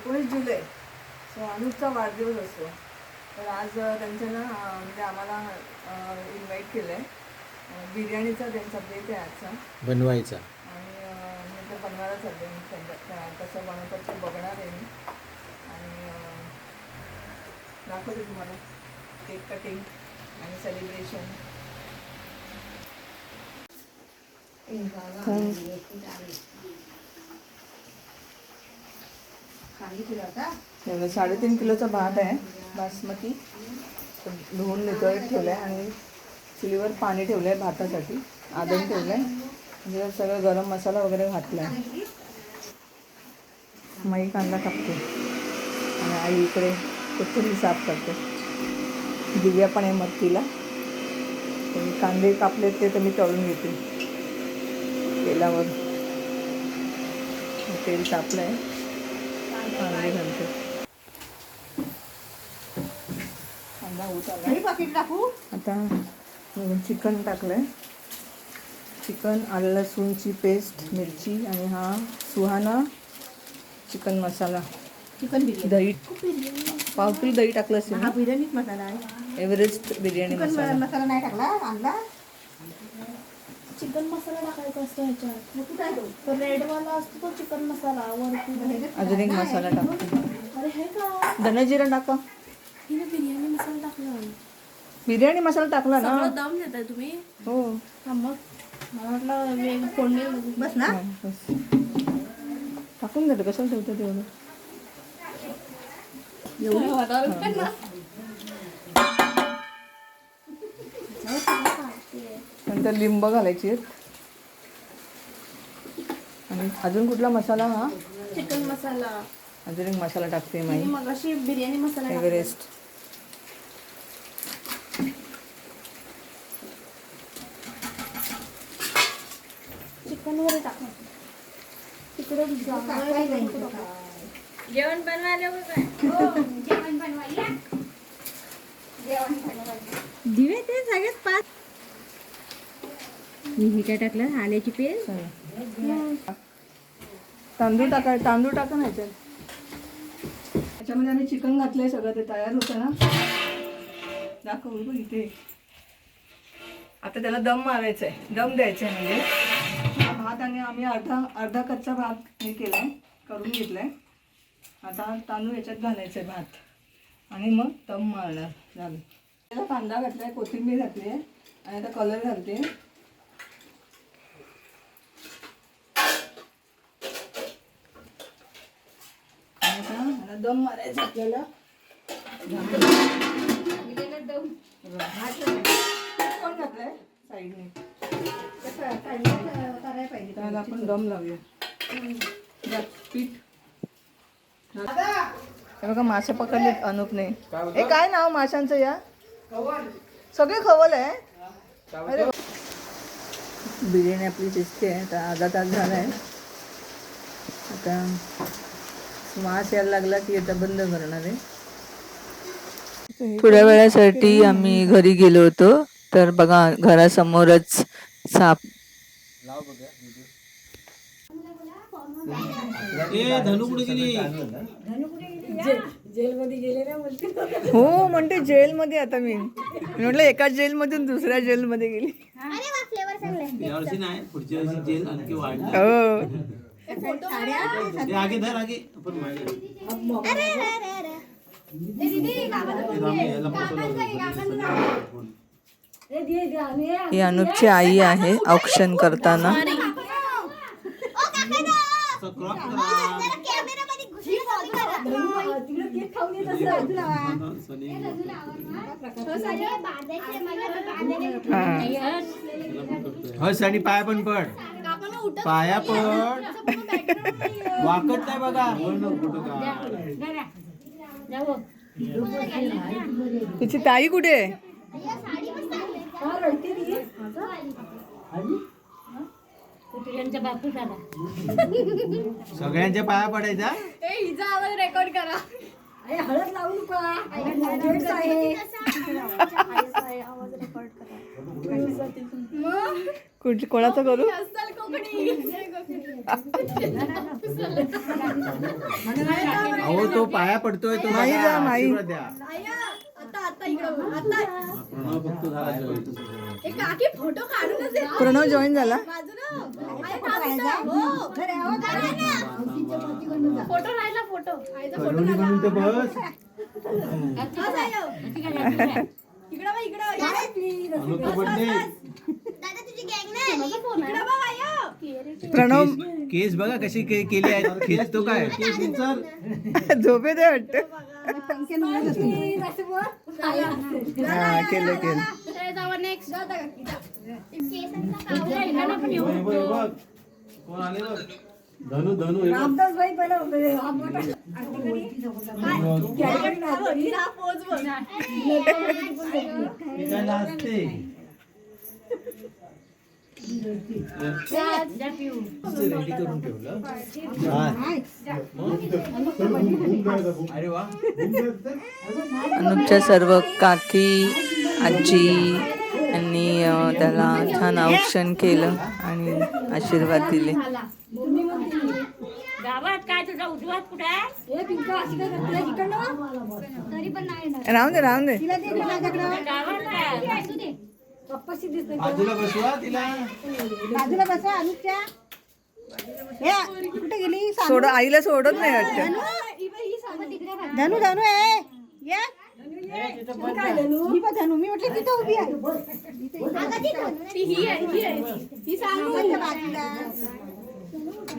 एकोणीस जुलै सो अनुजचा वाढदिवस असतो. तर आज अ, त्यांचं ना म्हणजे आम्हाला इन्व्हाइट केलं आहे बिर्याणीचा त्यांचा बेत आहे आजचा. बनवायचा. आणि मी ते बनवायला चालले मी त्यांच्या त्या- कसं बनवतात ते बघणार आहे मी. आणि दाखवते तुम्हाला. केक कटिंग आणि सेलिब्रेशन साडेतीन किलोचा भात आहे बासमती. धुवून नितळत ठेवला आहे आणि चुलीवर पाणी ठेवलं आहे भातासाठी आदन ठेवलं आहे म्हणजे सगळं गरम मसाला वगैरे घातला आहे मई कांदा कापते. आणि आई इकडे कोथिंबीर साफ करते. दिव्या पण आहे मत्तीला. कांदे कापले ते तर मी तळून घेते. तेलावर. तेल तापलं आहे कांदे घालते. आता चिकन टाकलं आहे चिकन आलं लसूणची पेस्ट मिरची आणि हा सुहाना चिकन मसाला. चिकन बिर्याणी. दही. पाव किलो दही टाकलं असेल हा बिर्याणीच मसाला आहे. एव्हरेस्ट बिर्याणी मसाला. मसाला नाही टाकला आणला. चिकन मसाला टाकायचा असतो ह्याच्यात. रेडवाला असतो तो चिकन मसाला वरती अजून एक मसाला टाकते. अरे हे का? धनजिरा टाका. हिने बिर्याणी मसाला टाकला. बिर्याणी मसाला टाकला ना? सगळं दम देताय तुम्ही. हो. हा मग मला वाटलं वेग फोडणी बस ना. बस. टाकून देतो कशाला ठेवतो तेवढं? नंतर लिंब घालायची आहेत. आणि अजून कुठला मसाला हा? चिकन मसाला. अजून एक मसाला टाकते माई. मग अशी बिर्याणी मसाला. एव्हरेस्ट. चिकन वगैरे टाका तिकडे जेवण बनवायला दिवे ते सगळ्यात पाच मी काय टाकलं आल्याची पेस्ट तांदूळ टाका तांदूळ टाका ना याच्यात त्याच्यामध्ये आम्ही चिकन घातलंय सगळं ते तयार होतं ना. दाखव बघ इथे. आता त्याला दम मारायचा आहे दम द्यायचा आहे म्हणजे. हा भात आणि आम्ही अर्धा अर्धा कच्चा भात हे केलाय करून घेतलाय. आता तांदूळ याच्यात घालायचा आहे भात. आणि मग दम मारणार झालं. त्याला कांदा घातलाय कोथिंबीर घातली आहे आणि आता कलर घालते आणि आता ह्याला दम मारायचा आपल्याला. कोण घातलंय? साईडने. करायला पाहिजे त्याला आपण दम लावूया. जा, पीठ. हे बघा मासे पकडलेत अनुपने. हे काय नाव माशांचं या? सगळे खवल आहे? अरे. बिर्याणी आपली शिजते आहे आता अर्धा तास झाला आहे आता वास यायला लागला की आता बंद करणार आहे. थोड्या वेळासाठी आम्ही घरी गेलो होतो. तर बघा घरासमोरच साप. हो म्हणते जेलमध्ये आता मी. मी म्हटलं एका जेलमधून दुसऱ्या जेलमध्ये गेली. हो. ते आगे धर आगे आपण मागे. पकडलं. ही अनुपची आई आहे औक्षण करताना हो पाया पण पड पाया पड. वाकत नाही बघा. हो ना, कुठं काय. तिची ताई कुठे सगळ्यांच्या पाया पडायचा हळद लावू नका. रेकॉर्ड करा. कुठ कोणाचं करू? अहो तो पाया पडतोय तो बघा, जा, फोटो दे. प्रणव जॉईन झाला. इथं. हो. फोटो राहिला फोटो फोटो बस. इकडं इकडं. अनुचा बर्थडे दादा तुझी गँग नाही इकडं बघ आयो प्रणव केस बघा कशी के- केली आहेत खेचतो काय झोपे दे वाटत हा केलं केलं तर जाऊ नेक्स्ट कोण आले बघ धनु धनु हे. रामदास भाई पहिला होते. हा मोठा. हा पोज बघ हे काय लाजते रेडी करून ठेवलं अरे वा अनुपच्या सर्व काकी आजी यांनी अं, त्याला छान औक्षण केलं आणि आशीर्वाद दिले. राहून दे राहून दे. पप्पाशी दिसते बाजूला बसवा तिला. बाजूला बसा अनुच्या. हे कुठे गेली? सोड आईला सोडत नाही वाटत. धनु धनु ए ये. काय धनु? पण धनु. मी म्हटलं तिथं उभी आहे. ती ही आहे ही आहे. ही सांगू बघ त्या बाजूला.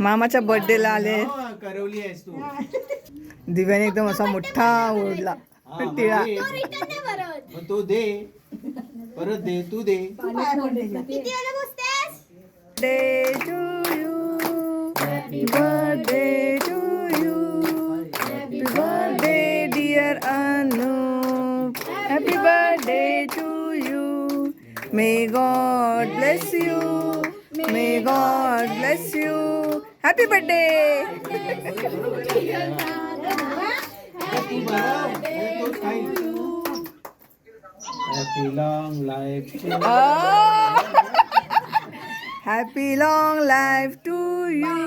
मामाच्या बर्थडेला आले. हा, करवली आहेस तू. दिव्याने एकदम असा मोठा ओढला. हा, मग टिळा. दे. मग तो दे. परत दे तू दे तू. किती वेळा बसतेस birthday to you. Happy birthday to you. Happy birthday, dear Anup. Happy birthday to you. May God bless you. May God bless you. Happy birthday. तू हे. Happy long life to Ah. Happy long life to you.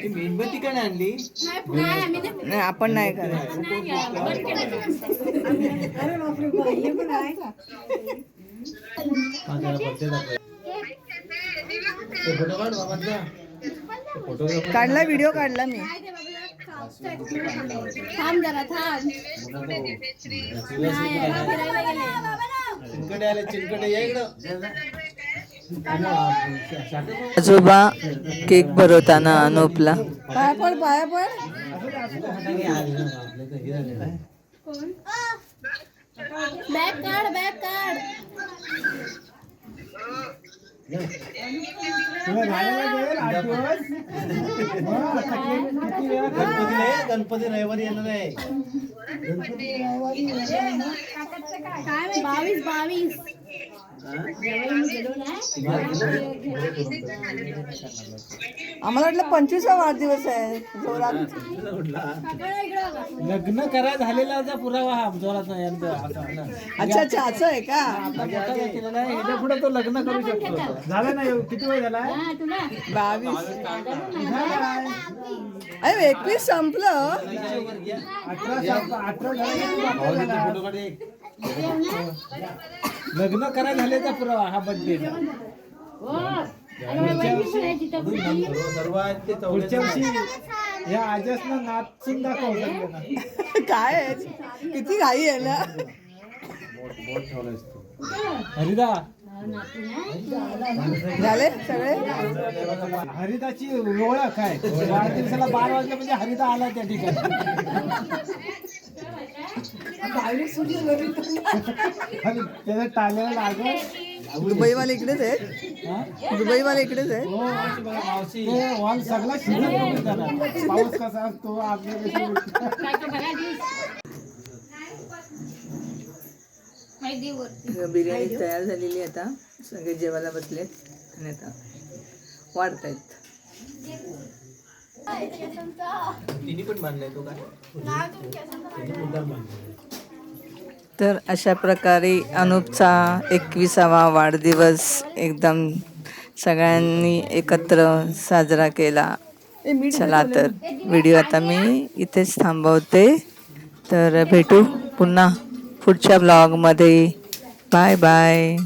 ही मेणबत्ती का नाही आणली? नाही आपण नाही करायचं. काढला व्हिडिओ काढला मी. थांब जरा थांब. फिरायला गेले. चिंकडे आले चिंकडे या इकडं. आजोबा केक भरवताना अनुपला. पाया पड पाया पड. बॅग काढ बॅग काढ. गणपतीला ये, गणपती रविवारी येणार आहे. बावीस बावीस. आम्हाला वाटलं पंचवीसवा वाढदिवस आहे. जोरात. लग्न करा झालेला पुरावा हा ना. अच्छा अच्छा असं आहे का? आता पुढे तो लग्न करू शकतो. झालं ना किती वेळ झाला? बावीस. अरे एकवीस संपलं. लग्न करा झाल्याचा पुरावा हा बर्थडे पुढच्या वर्षी या आजसनं नाचून दाखव. काय आहे? किती घाई आहे ना? हरिदा. झाले सगळे? हरिदाची ओळख आहे. वाढदिवसाला बारा वाजले म्हणजे हरिदा आला त्या ठिकाणी. लागलं दुबईवाले इकडेच आहेत हा? दुबईवाले इकडेच आहेत हो, मावशी. ते वॉल सगळा शिजत बघून झाला. पाऊस कसा असतो आपल्या बिर्याणी तयार झालेली आता सगळे जेवायला बसलेत आणि आता वाढतायत तिने पण बांधलाय तो काय तर अशा प्रकारे अनुपचा एकविसावा वाढदिवस एकदम सगळ्यांनी एकत्र साजरा केला. चला तर व्हिडिओ आता मी इथेच थांबवते. तर भेटू पुन्हा पुढच्या ब्लॉगमध्ये बाय बाय